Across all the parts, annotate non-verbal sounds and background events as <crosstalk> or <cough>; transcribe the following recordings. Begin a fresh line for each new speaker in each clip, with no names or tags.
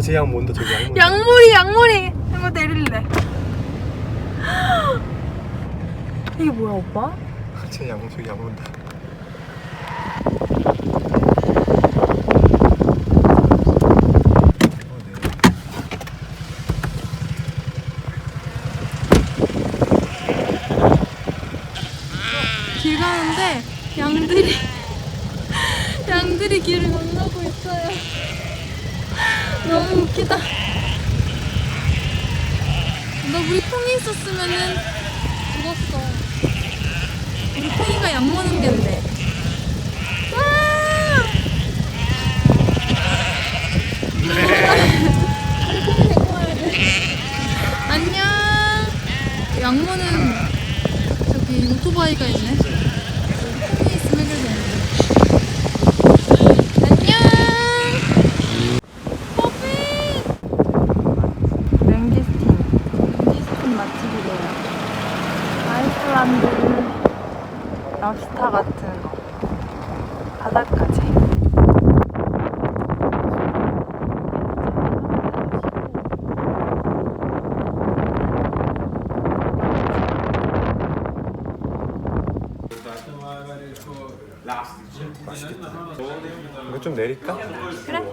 어 제 양 뭔다 저기 양 뭔다
양머리 양머리 이거 내릴래. 이게 뭐야 오빠?
쟤양 저기 양 온다 어, 네.
길 가는데 양들이 양들이 길을 건너고 있어요. 너무 웃기다. 너 우리 콩이 있었으면은 죽었어. 우리 콩이가 양 먹는 겐데. 와! <laughs> 안녕. 양모는 저기 오토바이가 있네. 콩이 있으면 해결되는데. 안녕. 커피. 맹기스틴. 맹기스틴 맛집이래요. 아이슬란드 거. 바닷가재.
이거 좀 내릴까?
그래.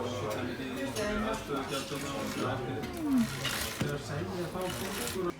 장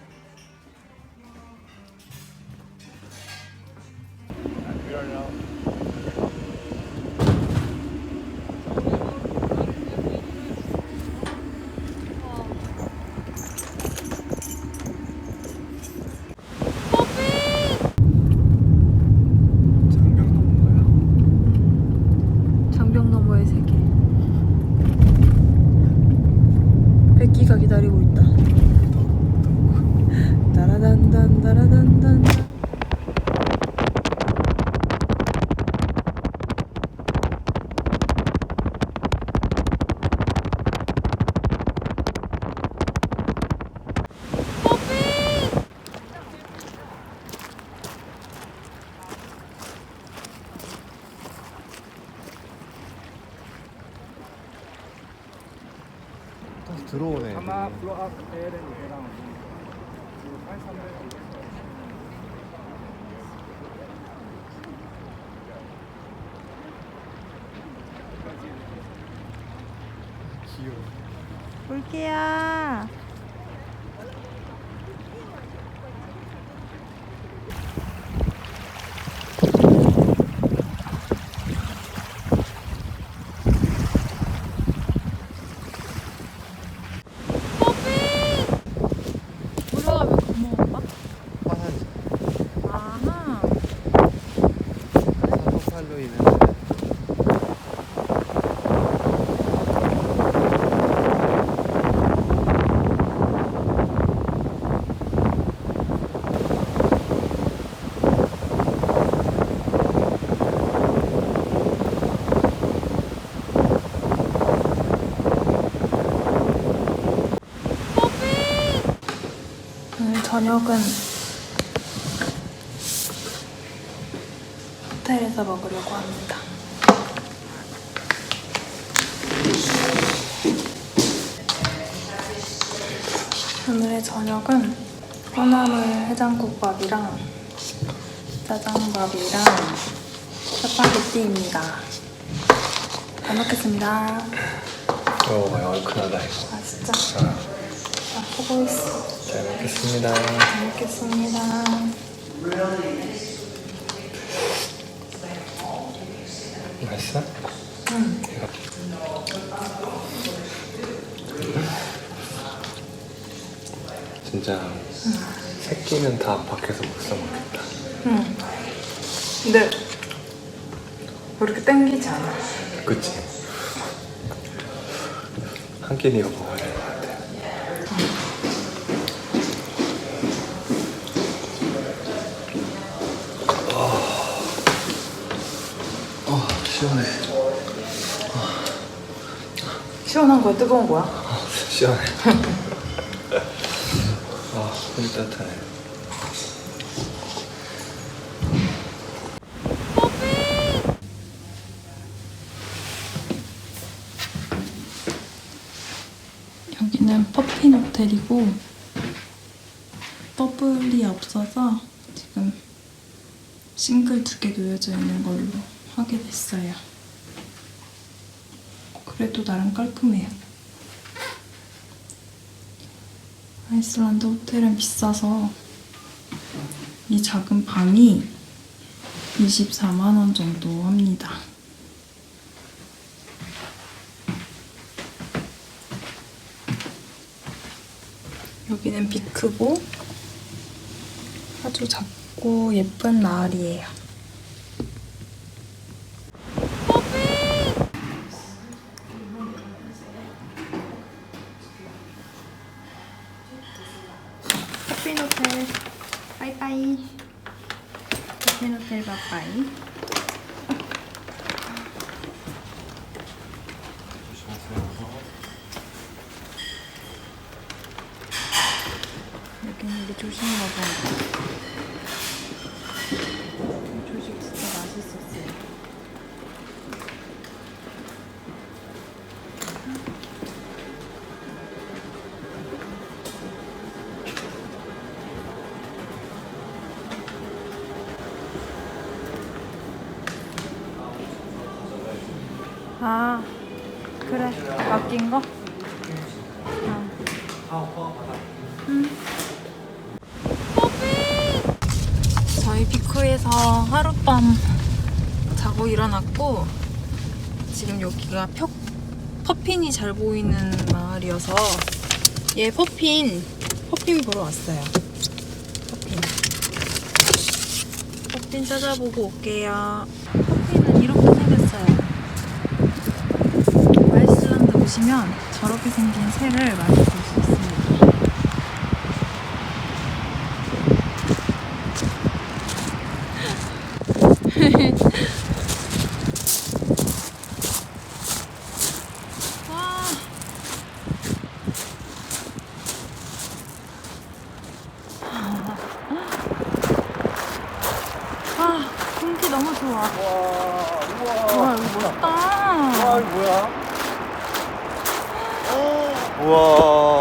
백기가 기다리고 있다. <laughs> 따라단단 따라단단.
들어오네. 귀여워
볼게야. 올라가면 고마워 오빠?
화산
아하.
화산 폭발로 인해서
오늘 저녁은 호텔에서 먹으려고 합니다. 오늘의 저녁은 콩나물 해장국밥이랑 짜장밥이랑 짜파게티입니다. 잘 먹겠습니다.
어 얼큰하다 이거
아 진짜? 아, 보고 있어.
잘 먹겠습니다
잘 먹겠습니다.
맛있어?
응.
진짜 새끼는 다 밖에서 못사 먹겠다
응. 근데 왜 이렇게 땡기지 않아?
그치? 한 끼니가 먹어야 시원해.
시원한 거야? 뜨거운 거야?
시원해. <laughs> 아, 손이 따뜻하네.
여기는 퍼핀 호텔이고 버블이 없어서 지금 싱글 두 개 놓여져 있는 걸로 하게 됐어요. 그래도 나름 깔끔해요. 아이슬란드 호텔은 비싸서 이 작은 방이 24만 원 정도 합니다. 여기는 비 크고 아주 작고 예쁜 마을이에요. 커핀 호텔 바이바이. 커핀 호텔 바이바이. 여기는 우리 조식 먹은 거. 조 아, 그래. 바뀐 거? 저희 비쿠에서 하룻밤 자고 일어났고 지금 여기가 펴, 퍼핀이 잘 보이는 마을이어서 얘 퍼핀 퍼핀 보러 왔어요. 퍼핀 퍼핀 찾아보고 올게요. 퍼핀은 이렇게 생겼어요. 오시면 저렇게 생긴 새를 많이 볼수 있습니다. 와. 아, 공기 너무 좋아.
와, 우와.
와, 이거 멋있다.
와, 이거 뭐야? 우와.